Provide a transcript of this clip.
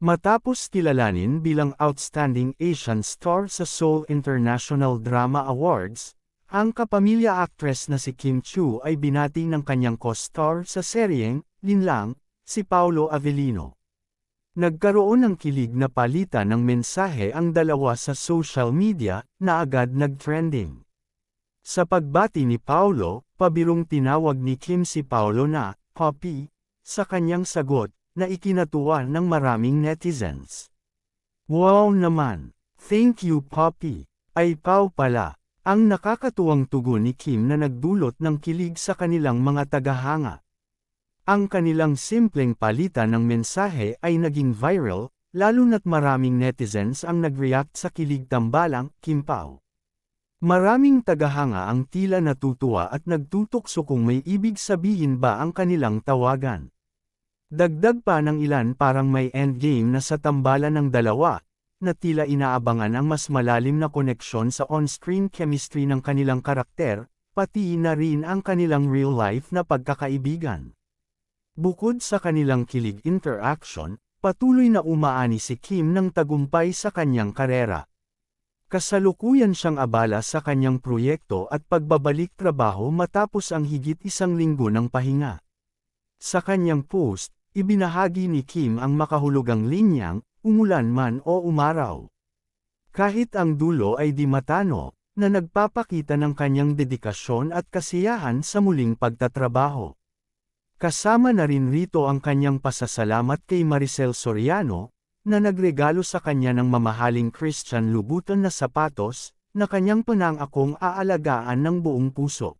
Matapos kilalanin bilang Outstanding Asian Star sa Seoul International Drama Awards, ang kapamilya actress na si Kim Chu ay binati ng kanyang co-star sa seryeng, Linlang, si Paolo Avellino. Nagkaroon ng kilig na palitan ng mensahe ang dalawa sa social media na agad nag-trending. Sa pagbati ni Paolo, pabirong tinawag ni Kim si Paolo na, Poppy, sa kanyang sagot, na ikinatuwa ng maraming netizens. Wow naman! Thank you Poppy! Ay pau pala! Ang nakakatuwang tugon ni Kim na nagdulot ng kilig sa kanilang mga tagahanga. Ang kanilang simpleng palitan ng mensahe ay naging viral, lalo na't maraming netizens ang nag-react sa kilig tambalang, Kim Pao. Maraming tagahanga ang tila natutuwa at nagtutukso kung may ibig sabihin ba ang kanilang tawagan. Dagdag pa ng ilan parang may endgame na sa tambalan ng dalawa, na tila inaabangan ang mas malalim na koneksyon sa on-screen chemistry ng kanilang karakter, pati na rin ang kanilang real-life na pagkakaibigan. Bukod sa kanilang kilig interaction, patuloy na umaani si Kim ng tagumpay sa kanyang karera. Kasalukuyan siyang abala sa kanyang proyekto at pagbabalik trabaho matapos ang higit isang linggo ng pahinga. Sa kanyang post, Ibinahagi ni Kim ang makahulugang linyang, umulan man o umaraw. Kahit ang dulo ay di matano, na nagpapakita ng kanyang dedikasyon at kasiyahan sa muling pagtatrabaho. Kasama na rin rito ang kanyang pasasalamat kay Maricel Soriano, na nagregalo sa kanya ng mamahaling Christian Louboutin na sapatos, na kanyang panangakong aalagaan ng buong puso.